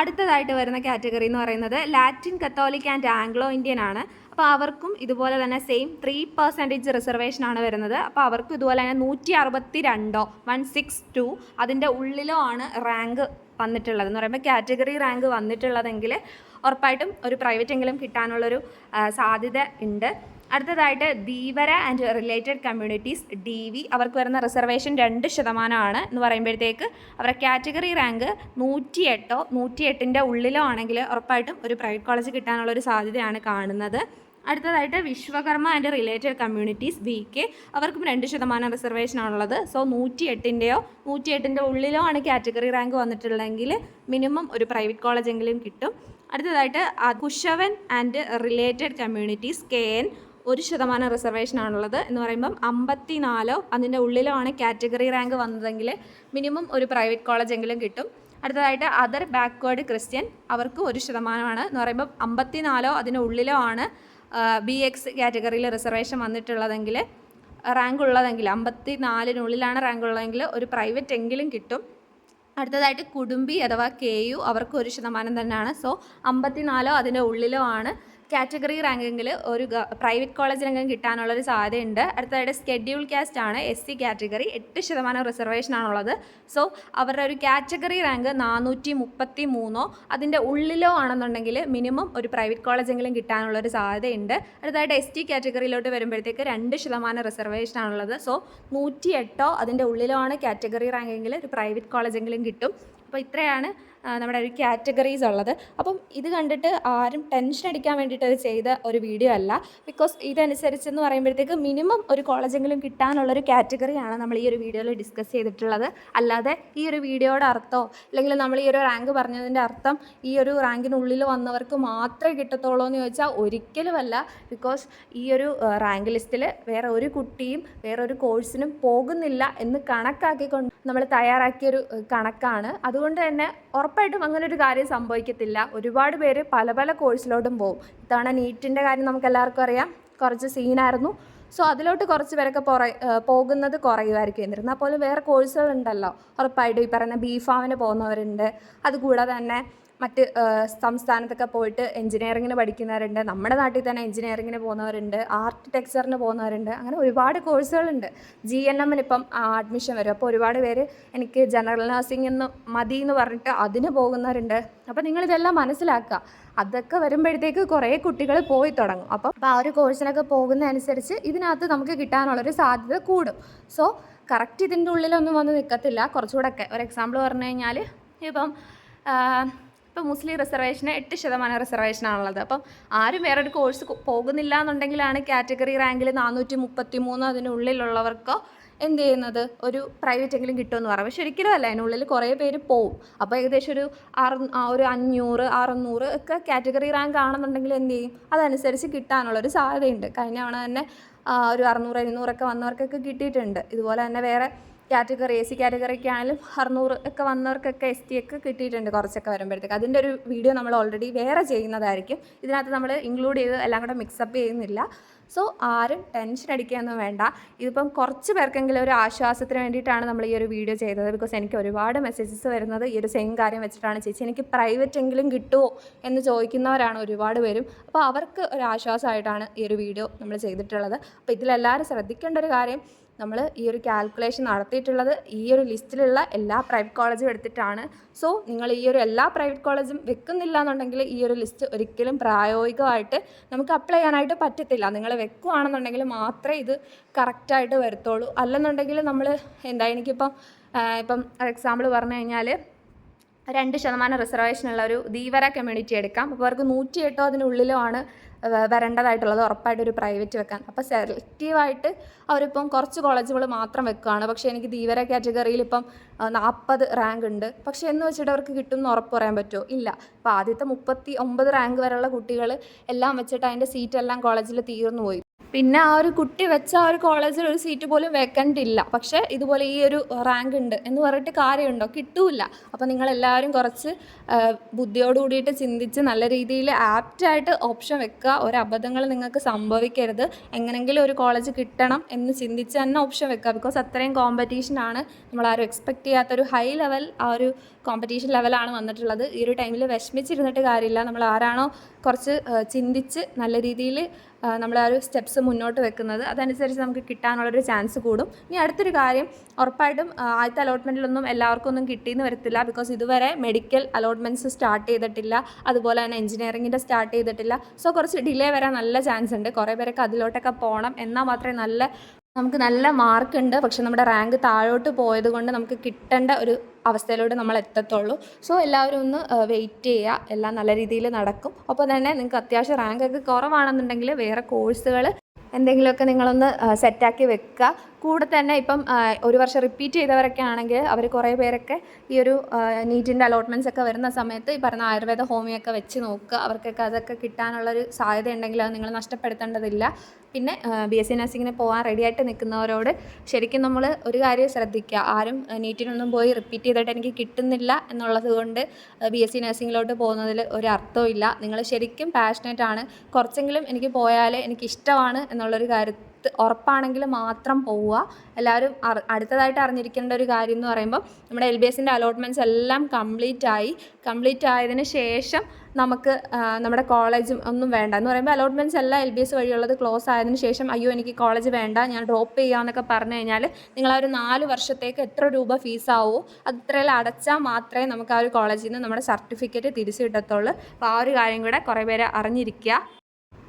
അടുത്തതായിട്ട് വരുന്ന കാറ്റഗറി എന്ന് പറയുന്നത് Latin Catholic and Anglo Indian ആണ്. അപ്പോൾ അവർക്കും ഇതുപോലെ തന്നെ സെയിം ത്രീ പെർസെന്റേജ് റിസർവേഷൻ ആണ് വരുന്നത്. അപ്പോൾ അവർക്കും ഇതുപോലെ തന്നെ നൂറ്റി അറുപത്തി രണ്ടോ വൺ സിക്സ് ടു അതിന്റെ ഉള്ളിലോ ആണ് റാങ്ക് വന്നിട്ടുള്ളത്. എന്ന് പറയുമ്പോൾ കാറ്റഗറി റാങ്ക് വന്നിട്ടുള്ളതെങ്കിൽ ഉറപ്പായിട്ടും ഒരു പ്രൈവറ്റ് എങ്കിലും കിട്ടാനുള്ളൊരു സാധ്യത ഉണ്ട്. അടുത്തതായിട്ട് Dheevara and related communities D V അവർക്ക് വരുന്ന റിസർവേഷൻ രണ്ട് ശതമാനമാണ് എന്ന് പറയുമ്പോഴത്തേക്ക് അവരുടെ കാറ്റഗറി റാങ്ക് നൂറ്റി എട്ടോ നൂറ്റി എട്ടിന്റെ ഉള്ളിലോ ആണെങ്കിൽ ഉറപ്പായിട്ടും ഒരു പ്രൈവറ്റ് കോളേജ് കിട്ടാനുള്ളൊരു സാധ്യതയാണ് കാണുന്നത്. അടുത്തതായിട്ട് Vishwakarma and related communities B K അവർക്കും രണ്ട് ശതമാനം റിസർവേഷൻ ആണുള്ളത്. സോ നൂറ്റി എട്ടിന്റെയോ നൂറ്റി എട്ടിന്റെ ഉള്ളിലോ ആണ് കാറ്റഗറി റാങ്ക് വന്നിട്ടുള്ളതെങ്കിൽ മിനിമം ഒരു പ്രൈവറ്റ് കോളേജെങ്കിലും കിട്ടും. അടുത്തതായിട്ട് Kushavan and related communities K N ഒരു ശതമാനം റിസർവേഷൻ ആണുള്ളത് എന്ന് പറയുമ്പം അമ്പത്തി നാലോ അതിന്റെ ഉള്ളിലോ ആണ് കാറ്റഗറി റാങ്ക് വന്നതെങ്കിൽ മിനിമം ഒരു പ്രൈവറ്റ് കോളേജെങ്കിലും കിട്ടും. അടുത്തതായിട്ട് അതർ ബാക്ക്വേർഡ് ക്രിസ്ത്യൻ അവർക്ക് ഒരു ശതമാനമാണ് എന്ന് പറയുമ്പോൾ അമ്പത്തി നാലോ അതിന്റെ ഉള്ളിലോ ആണ് ബി എക്സ് കാറ്റഗറിയിൽ റിസർവേഷൻ വന്നിട്ടുള്ളതെങ്കിൽ റാങ്ക് ഉള്ളതെങ്കിൽ അമ്പത്തി നാലിനുള്ളിലാണ് റാങ്ക് ഉള്ളതെങ്കിൽ ഒരു പ്രൈവറ്റ് എങ്കിലും കിട്ടും. അടുത്തതായിട്ട് കുടുംബി അഥവാ കെ യു അവർക്ക് ഒരു ശതമാനം തന്നെയാണ്. സോ അമ്പത്തിനാലോ അതിന്റെ ഉള്ളിലോ ആണ് കാറ്റഗറി റാങ്കിങ്ങിൽ ഒരു പ്രൈവറ്റ് കോളേജിലെങ്കിലും കിട്ടാനുള്ളൊരു സാധ്യതയുണ്ട്. അടുത്തതായിട്ട് സ്കെഡ്യൂൾ കാസ്റ്റ് ആണ് എസ് സി കാറ്റഗറി എട്ട് ശതമാനം റിസർവേഷൻ ആണുള്ളത്. സോ അവരുടെ ഒരു കാറ്റഗറി റാങ്ക് നാനൂറ്റി മുപ്പത്തി മൂന്നോ അതിന്റെ ഉള്ളിലോ ആണെന്നുണ്ടെങ്കിൽ മിനിമം ഒരു പ്രൈവറ്റ് കോളേജെങ്കിലും കിട്ടാനുള്ളൊരു സാധ്യതയുണ്ട്. അടുത്തതായിട്ട് എസ് ടി കാറ്റഗറിയിലോട്ട് വരുമ്പോഴത്തേക്ക് രണ്ട് ശതമാനം റിസർവേഷൻ ആണുള്ളത്. സോ നൂറ്റി എട്ടോ അതിന്റെ ഉള്ളിലോ ആണ് കാറ്റഗറി റാങ്കെങ്കിൽ ഒരു പ്രൈവറ്റ് കോളേജെങ്കിലും കിട്ടും. അപ്പോൾ ഇത്രയാണ് നമ്മുടെ ഒരു കാറ്റഗറീസ് ഉള്ളത്. അപ്പം ഇത് കണ്ടിട്ട് ആരും ടെൻഷൻ അടിക്കാൻ വേണ്ടിയിട്ട് അത് ചെയ്ത ഒരു വീഡിയോ അല്ല. ബിക്കോസ് ഇതനുസരിച്ച് എന്ന് പറയുമ്പോഴത്തേക്ക് മിനിമം ഒരു കോളേജെങ്കിലും കിട്ടാനുള്ളൊരു കാറ്റഗറിയാണ് നമ്മൾ ഈ ഒരു വീഡിയോയിൽ ഡിസ്കസ് ചെയ്തിട്ടുള്ളത്. അല്ലാതെ ഈ ഒരു വീഡിയോയുടെ അർത്ഥമോ അല്ലെങ്കിൽ നമ്മൾ ഈ ഒരു റാങ്ക് പറഞ്ഞതിന്റെ അർത്ഥം ഈ ഒരു റാങ്കിനുള്ളിൽ വന്നവർക്ക് മാത്രമേ കിട്ടത്തുള്ളൂ എന്ന് ചോദിച്ചാൽ ഒരിക്കലുമല്ല ബിക്കോസ് ഈ ഒരു റാങ്ക് ലിസ്റ്റിൽ വേറെ ഒരു കുട്ടിയും വേറെ ഒരു കോഴ്സിനും പോകുന്നില്ല എന്ന് കണക്കാക്കിക്കൊണ്ട് നമ്മൾ തയ്യാറാക്കിയൊരു കണക്കാണ്. അതുകൊണ്ട് തന്നെ ഉറപ്പായിട്ടും അങ്ങനെ ഒരു കാര്യം സംഭവിക്കത്തില്ല. ഒരുപാട് പേര് പല പല കോഴ്സിലോട്ടും പോകും ഇത്തവണ നീറ്റിന്റെ കാര്യം നമുക്ക് എല്ലാവർക്കും അറിയാം. കുറച്ച് സീനായിരുന്നു സോ അതിലോട്ട് കുറച്ച് പേരൊക്കെ പുറ പോകുന്നത് കുറയുമായിരിക്കും എന്നിരുന്നാൽ പോലും വേറെ കോഴ്സുകളുണ്ടല്ലോ ഉറപ്പായിട്ടും ഈ പറയുന്ന ബി ഫാമിന് പോകുന്നവരുണ്ട്. അതുകൂടാതെ തന്നെ മറ്റ് സംസ്ഥാനത്തൊക്കെ പോയിട്ട് എഞ്ചിനീയറിങ്ങിന് പഠിക്കുന്നവരുണ്ട്. നമ്മുടെ നാട്ടിൽ തന്നെ എഞ്ചിനീയറിങ്ങിന് പോകുന്നവരുണ്ട്. ആർക്കിടെക്ചറിന് പോകുന്നവരുണ്ട്. അങ്ങനെ ഒരുപാട് കോഴ്സുകളുണ്ട്. ജി എൻ എമ്മിന് ഇപ്പം അഡ്മിഷൻ വരും. അപ്പോൾ ഒരുപാട് പേര് എനിക്ക് ജനറൽ നഴ്സിംഗ് എന്ന് മതി എന്ന് പറഞ്ഞിട്ട് അതിന് പോകുന്നവരുണ്ട്. അപ്പോൾ നിങ്ങളിതെല്ലാം മനസ്സിലാക്കുക. അതൊക്കെ വരുമ്പോഴത്തേക്ക് കുറേ കുട്ടികൾ പോയി തുടങ്ങും. അപ്പം അപ്പോൾ ആ ഒരു കോഴ്സിനൊക്കെ പോകുന്നതനുസരിച്ച് ഇതിനകത്ത് നമുക്ക് കിട്ടാനുള്ളൊരു സാധ്യത കൂടും. സോ കറക്റ്റ് ഇതിന്റെ ഉള്ളിലൊന്നും വന്ന് നിൽക്കത്തില്ല. കുറച്ചുകൂടെ ഒക്കെ ഒരു എക്സാമ്പിൾ പറഞ്ഞു കഴിഞ്ഞാൽ ഇപ്പം ഇപ്പം മുസ്ലിം റിസർവേഷന് എട്ട് ശതമാനം റിസർവേഷനാണുള്ളത് അപ്പം ആരും വേറൊരു കോഴ്സ് പോകുന്നില്ല എന്നുണ്ടെങ്കിലാണ് കാറ്റഗറി റാങ്കിൽ നാനൂറ്റി മുപ്പത്തി മൂന്ന് അതിനുള്ളിലുള്ളവർക്കോ എന്ത് ചെയ്യുന്നത്? ഒരു പ്രൈവറ്റ് എങ്കിലും കിട്ടുമെന്ന് പറയാം. പക്ഷെ ഒരിക്കലും അല്ല അതിനുള്ളിൽ കുറേ പേര് പോവും. അപ്പോൾ ഏകദേശം ഒരു അറു ഒരു അഞ്ഞൂറ് അറുന്നൂറ് ഒക്കെ കാറ്റഗറി റാങ്ക് ആണെന്നുണ്ടെങ്കിൽ എന്ത് ചെയ്യും? അതനുസരിച്ച് കിട്ടാനുള്ളൊരു സാധ്യതയുണ്ട്. കഴിഞ്ഞ തവണ തന്നെ ഒരു അറുന്നൂറ് എഴുന്നൂറൊക്കെ വന്നവർക്കൊക്കെ കിട്ടിയിട്ടുണ്ട്. ഇതുപോലെ തന്നെ വേറെ കാറ്റഗറി എ സി കാറ്റഗറിക്ക് ആണെങ്കിലും അറുന്നൂറ് ഒക്കെ വന്നവർക്കൊക്കെ എസ് ടി ഒക്കെ കിട്ടിയിട്ടുണ്ട് കുറച്ചൊക്കെ വരുമ്പോഴത്തേക്ക്. അതിന്റെ ഒരു വീഡിയോ നമ്മൾ ഓൾറെഡി വേറെ ചെയ്യുന്നതായിരിക്കും. ഇതിനകത്ത് നമ്മൾ ഇൻക്ലൂഡ് ചെയ്ത് എല്ലാം കൂടെ മിക്സപ്പ് ചെയ്യുന്നില്ല. സോ ആരും ടെൻഷൻ അടിക്കുകയൊന്നും വേണ്ട. ഇതിപ്പം കുറച്ച് പേർക്കെങ്കിലും ഒരു ആശ്വാസത്തിന് വേണ്ടിയിട്ടാണ് നമ്മൾ ഈ ഒരു വീഡിയോ ചെയ്തത്. ബിക്കോസ് എനിക്ക് ഒരുപാട് മെസ്സേജസ് വരുന്നത് ഈ ഒരു സെയിം കാര്യം വെച്ചിട്ടാണ്. ചേച്ചി എനിക്ക് പ്രൈവറ്റ് എങ്കിലും കിട്ടുമോ എന്ന് ചോദിക്കുന്നവരാണ് ഒരുപാട് പേരും. അപ്പോൾ അവർക്ക് ഒരു ആശ്വാസമായിട്ടാണ് ഈ ഒരു വീഡിയോ നമ്മൾ ചെയ്തിട്ടുള്ളത്. അപ്പോൾ ഇതിലെല്ലാവരും ശ്രദ്ധിക്കേണ്ട ഒരു കാര്യം നമ്മൾ ഈ ഒരു കാൽക്കുലേഷൻ നടത്തിയിട്ടുള്ളത് ഈ ഒരു ലിസ്റ്റിലുള്ള എല്ലാ പ്രൈവറ്റ് കോളേജും എടുത്തിട്ടാണ്. സോ നിങ്ങൾ ഈ ഒരു എല്ലാ പ്രൈവറ്റ് കോളേജും വെക്കുന്നില്ല എന്നുണ്ടെങ്കിൽ ഈ ഒരു ലിസ്റ്റ് ഒരിക്കലും പ്രായോഗികമായിട്ട് നമുക്ക് അപ്ലൈ ചെയ്യാനായിട്ട് പറ്റത്തില്ല. നിങ്ങൾ വെക്കുകയാണെന്നുണ്ടെങ്കിൽ മാത്രമേ ഇത് കറക്റ്റായിട്ട് വരത്തുള്ളൂ. അല്ലെന്നുണ്ടെങ്കിൽ നമ്മൾ എന്താ എനിക്കിപ്പം ഇപ്പം എക്സാമ്പിൾ പറഞ്ഞു കഴിഞ്ഞാൽ രണ്ട് ശതമാനം റിസർവേഷൻ ഉള്ള ഒരു ധീവര കമ്മ്യൂണിറ്റി എടുക്കാം. അപ്പോൾ അവർക്ക് നൂറ്റി എട്ടോ അതിനുള്ളിലോ ആണ് വരേണ്ടതായിട്ടുള്ളത് ഉറപ്പായിട്ട് ഒരു പ്രൈവറ്റ് വെക്കാൻ. അപ്പോൾ സെലക്റ്റീവായിട്ട് അവരിപ്പം കുറച്ച് കോളേജുകൾ മാത്രം വെക്കുകയാണ്. പക്ഷേ എനിക്ക് ധീവര കാറ്റഗറിയിൽ ഇപ്പം നാൽപ്പത് റാങ്ക് ഉണ്ട്. പക്ഷേ എന്ന് വെച്ചിട്ട് അവർക്ക് കിട്ടും എന്ന് ഉറപ്പ് പറയാൻ പറ്റുമോ? ഇല്ല. അപ്പോൾ ആദ്യത്തെ മുപ്പത്തി ഒമ്പത് റാങ്ക് വരെയുള്ള കുട്ടികൾ എല്ലാം വെച്ചിട്ട് അതിന്റെ സീറ്റ് എല്ലാം കോളേജിൽ തീർന്നു പോയി. പിന്നെ ആ ഒരു കുട്ടി വെച്ച ആ ഒരു കോളേജിൽ ഒരു സീറ്റ് പോലും വേക്കന്റ് ഇല്ല. പക്ഷേ ഇതുപോലെ ഈ ഒരു റാങ്ക് ഉണ്ട് എന്ന് പറഞ്ഞിട്ട് കാര്യമുണ്ടോ? കിട്ടൂല അപ്പോൾ നിങ്ങളെല്ലാവരും കുറച്ച് ബുദ്ധിയോട് കൂടിയിട്ട് ചിന്തിച്ച് നല്ല രീതിയിൽ ആപ്റ്റായിട്ട് ഓപ്ഷൻ വെക്കുക. ഒരു അബദ്ധങ്ങൾ നിങ്ങൾക്ക് സംഭവിക്കരുത്. എങ്ങനെങ്കിലും ഒരു കോളേജ് കിട്ടണം എന്ന് ചിന്തിച്ച് തന്നെ ഓപ്ഷൻ വെക്കുക. ബിക്കോസ് അത്രയും കോമ്പറ്റീഷനാണ് നമ്മളാരും എക്സ്പെക്റ്റ് ചെയ്യാത്തൊരു ഹൈ ലെവൽ ആ ഒരു കോമ്പറ്റീഷൻ ലെവലാണ് വന്നിട്ടുള്ളത്. ഈ ഒരു ടൈമിൽ വിഷമിച്ചിരുന്നിട്ട് കാര്യമില്ല. നമ്മൾ ആരാണോ കുറച്ച് ചിന്തിച്ച് നല്ല രീതിയിൽ നമ്മൾ ആ ഒരു സ്റ്റെപ്സ് മുന്നോട്ട് വെക്കുന്നത്. അതനുസരിച്ച് നമുക്ക് കിട്ടാനുള്ളൊരു ചാൻസ് കൂടും. ഇനി അടുത്തൊരു കാര്യം ഉറപ്പായിട്ടും ആദ്യത്തെ അലോട്ട്മെന്റിലൊന്നും എല്ലാവർക്കും ഒന്നും കിട്ടിയെന്ന് വരത്തില്ല. ബിക്കോസ് ഇതുവരെ മെഡിക്കൽ അലോട്ട്മെന്റ്സ് സ്റ്റാർട്ട് ചെയ്തിട്ടില്ല. അതുപോലെ തന്നെ എഞ്ചിനീയറിങ്ങിന്റെ സ്റ്റാർട്ട് ചെയ്തിട്ടില്ല. സോ കുറച്ച് ഡിലേ വരാൻ നല്ല ചാൻസ് ഉണ്ട്. കുറേ പേരൊക്കെ അതിലോട്ടൊക്കെ പോകണം എന്നാൽ മാത്രമേ നല്ല നമുക്ക് നല്ല മാർക്ക് ഉണ്ട് പക്ഷെ നമ്മുടെ റാങ്ക് താഴോട്ട് പോയത് കൊണ്ട് നമുക്ക് കിട്ടേണ്ട ഒരു അവസ്ഥയിലോട്ട് നമ്മൾ എത്തത്തുള്ളൂ. സോ എല്ലാവരും ഒന്ന് വെയിറ്റ് ചെയ്യുക. എല്ലാം നല്ല രീതിയിൽ നടക്കും. അപ്പോൾ തന്നെ നിങ്ങൾക്ക് അത്യാവശ്യം റാങ്കൊക്കെ കുറവാണെന്നുണ്ടെങ്കിൽ വേറെ കോഴ്സുകൾ എന്തെങ്കിലുമൊക്കെ നിങ്ങളൊന്ന് സെറ്റാക്കി വെക്കുക. കൂടെ തന്നെ ഇപ്പം ഒരു വർഷം റിപ്പീറ്റ് ചെയ്തവരൊക്കെ ആണെങ്കിൽ അവർ കുറേ പേരൊക്കെ ഈ ഒരു നീറ്റിന്റെ അലോട്ട്മെന്റ്സ് ഒക്കെ വരുന്ന സമയത്ത് ഈ പറഞ്ഞ ആയുർവേദ ഹോമിയൊക്കെ വെച്ച് നോക്കുക. അവർക്കൊക്കെ അതൊക്കെ കിട്ടാനുള്ളൊരു സാധ്യത ഉണ്ടെങ്കിൽ അത് നിങ്ങൾ നഷ്ടപ്പെടുത്തേണ്ടതില്ല. പിന്നെ ബി എസ് സി നഴ്സിങ്ങിന് പോകാൻ റെഡിയായിട്ട് നിൽക്കുന്നവരോട് ശരിക്കും നമ്മൾ ഒരു കാര്യം ശ്രദ്ധിക്കുക. ആരും നീറ്റിനൊന്നും പോയി റിപ്പീറ്റ് ചെയ്തിട്ട് എനിക്ക് കിട്ടുന്നില്ല എന്നുള്ളത് കൊണ്ട് ബി എസ് സി നഴ്സിങ്ങിലോട്ട് പോകുന്നതിൽ ഒരു അർത്ഥവും ഇല്ല. നിങ്ങൾ ശരിക്കും പാഷനേറ്റ് ആണ്. കുറച്ചെങ്കിലും എനിക്ക് പോയാലേ എനിക്ക് ഇഷ്ടമാണ് എന്നുള്ളൊരു കാര്യത്തിൽ ഉറപ്പാണെങ്കിൽ മാത്രം പോവുക. എല്ലാവരും അടുത്തതായിട്ട് അറിഞ്ഞിരിക്കേണ്ട ഒരു കാര്യം എന്ന് പറയുമ്പോൾ നമ്മുടെ എൽ ബി എസിന്റെ അലോട്ട്മെന്റ്സ് എല്ലാം കംപ്ലീറ്റ് ആയി. കംപ്ലീറ്റ് ആയതിന് ശേഷം നമുക്ക് നമ്മുടെ കോളേജ് ഒന്നും വേണ്ട. എന്ന് പറയുമ്പോൾ അലോട്ട്മെന്റ്സ് എല്ലാം എൽ ബി എസ് വഴിയുള്ളത് ക്ലോസ് ആയതിന് ശേഷം അയ്യോ എനിക്ക് കോളേജ് വേണ്ട ഞാൻ ഡ്രോപ്പ് ചെയ്യാമെന്നൊക്കെ പറഞ്ഞു കഴിഞ്ഞാൽ നിങ്ങൾ ആ ഒരു നാല് വർഷത്തേക്ക് എത്ര രൂപ ഫീസാവോ അത് ഇത്രയും അടച്ചാൽ മാത്രമേ നമുക്ക് ആ ഒരു കോളേജിൽ നിന്ന് നമ്മുടെ സർട്ടിഫിക്കറ്റ് തിരിച്ചു കിട്ടത്തുള്ളൂ. അപ്പോൾ ആ ഒരു കാര്യം കൂടെ കുറേ പേര് അറിഞ്ഞിരിക്കുക.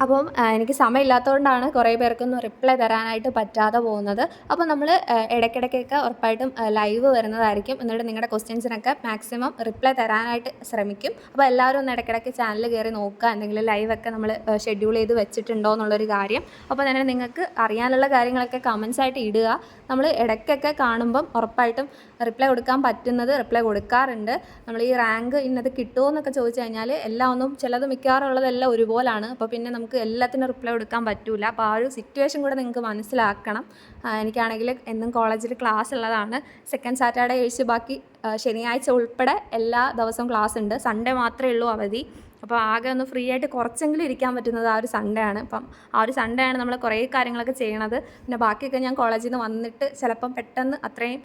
അപ്പം എനിക്ക് സമയമില്ലാത്തതുകൊണ്ടാണ് കുറേ പേർക്കൊന്നും റിപ്ലൈ തരാനായിട്ട് പറ്റാതെ പോകുന്നത്. അപ്പോൾ നമ്മൾ ഇടയ്ക്കിടയ്ക്കൊക്കെ ഉറപ്പായിട്ടും ലൈവ് വരുന്നതായിരിക്കും. എന്നിട്ട് നിങ്ങളുടെ ക്വസ്റ്റ്യൻസിനൊക്കെ മാക്സിമം റിപ്ലൈ തരാനായിട്ട് ശ്രമിക്കും. അപ്പോൾ എല്ലാവരും ഒന്ന് ഇടയ്ക്കിടയ്ക്ക് ചാനൽ കയറി നോക്കുക. എന്തെങ്കിലും ലൈവൊക്കെ നമ്മൾ ഷെഡ്യൂൾ ചെയ്ത് വെച്ചിട്ടുണ്ടോ എന്നുള്ളൊരു കാര്യം. അപ്പോൾ തന്നെ നിങ്ങൾക്ക് അറിയാനുള്ള കാര്യങ്ങളൊക്കെ കമൻസ് ആയിട്ട് ഇടുക. നമ്മൾ ഇടയ്ക്കൊക്കെ കാണുമ്പം ഉറപ്പായിട്ടും റിപ്ലൈ കൊടുക്കാൻ പറ്റുന്നത് റിപ്ലൈ കൊടുക്കാറുണ്ട്. നമ്മൾ ഈ റാങ്ക് ഇന്നത് കിട്ടുമോ എന്നൊക്കെ ചോദിച്ചു കഴിഞ്ഞാൽ എല്ലാം ഒന്നും ചിലത് മിക്കവാറുള്ളതെല്ലാം ഒരുപോലാണ്. അപ്പോൾ പിന്നെ നമുക്ക് എല്ലാത്തിനും റിപ്ലൈ കൊടുക്കാൻ പറ്റില്ല അപ്പോൾ ആ ഒരു സിറ്റുവേഷൻ കൂടെ നിങ്ങൾക്ക് മനസ്സിലാക്കണം. എനിക്കാണെങ്കിൽ എന്നും കോളേജിൽ ക്ലാസ് ഉള്ളതാണ്. സെക്കൻഡ് സാറ്റർഡേ ഒഴിച്ച് ബാക്കി ശനിയാഴ്ച ഉൾപ്പെടെ എല്ലാ ദിവസവും ക്ലാസ് ഉണ്ട്. സൺഡേ മാത്രമേ ഉള്ളൂ അവധി. അപ്പോൾ ആകെ ഒന്ന് ഫ്രീ ആയിട്ട് കുറച്ചെങ്കിലും ഇരിക്കാൻ പറ്റുന്നത് ആ ഒരു സൺഡേ ആണ്. അപ്പം ആ ഒരു സൺഡേ ആണ് നമ്മൾ കുറേ കാര്യങ്ങളൊക്കെ ചെയ്യണത്. പിന്നെ ബാക്കിയൊക്കെ ഞാൻ കോളേജിൽ നിന്ന് വന്നിട്ട് ചിലപ്പം പെട്ടെന്ന് അത്രയും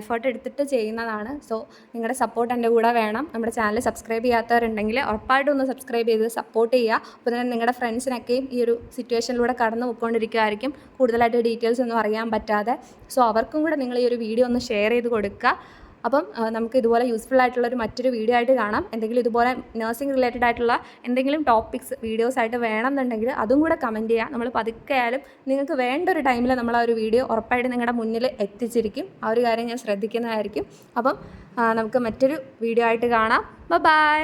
എഫേർട്ട് എടുത്തിട്ട് ചെയ്യുന്നതാണ്. സോ നിങ്ങളുടെ സപ്പോർട്ട് എന്റെ കൂടെ വേണം. നമ്മുടെ ചാനൽ സബ്സ്ക്രൈബ് ചെയ്യാത്തവരുണ്ടെങ്കിൽ ഉറപ്പായിട്ടും ഒന്ന് സബ്സ്ക്രൈബ് ചെയ്ത് സപ്പോർട്ട് ചെയ്യുക. അപ്പോൾ തന്നെ നിങ്ങളുടെ ഫ്രണ്ട്സിനൊക്കെയും ഈ ഒരു സിറ്റുവേഷനിലൂടെ കടന്നു പോയിക്കൊണ്ടിരിക്കുമായിരിക്കും കൂടുതലായിട്ട് ഡീറ്റെയിൽസ് ഒന്നും അറിയാൻ പറ്റാതെ. സോ അവർക്കും കൂടെ നിങ്ങൾ ഈ ഒരു വീഡിയോ ഒന്ന് ഷെയർ ചെയ്ത് കൊടുക്കുക. അപ്പം നമുക്ക് ഇതുപോലെ യൂസ്ഫുൾ ആയിട്ടുള്ള ഒരു മറ്റൊരു വീഡിയോ ആയിട്ട് കാണാം. എന്തെങ്കിലും ഇതുപോലെ നഴ്സിംഗ് റിലേറ്റഡ് ആയിട്ടുള്ള എന്തെങ്കിലും ടോപ്പിക്സ് വീഡിയോസ് ആയിട്ട് വേണമെന്നുണ്ടെങ്കിൽ അതും കൂടെ കമന്റ് ചെയ്യാം. നമ്മൾ പതുക്കെ ആയാലും നിങ്ങൾക്ക് വേണ്ട ഒരു ടൈമിൽ നമ്മൾ ആ ഒരു വീഡിയോ ഉറപ്പായിട്ട് നിങ്ങളുടെ മുന്നിൽ എത്തിച്ചിരിക്കും. ആ ഒരു കാര്യം ഞാൻ ശ്രദ്ധിക്കുന്നതായിരിക്കും. അപ്പം നമുക്ക് മറ്റൊരു വീഡിയോ ആയിട്ട് കാണാം. ബൈ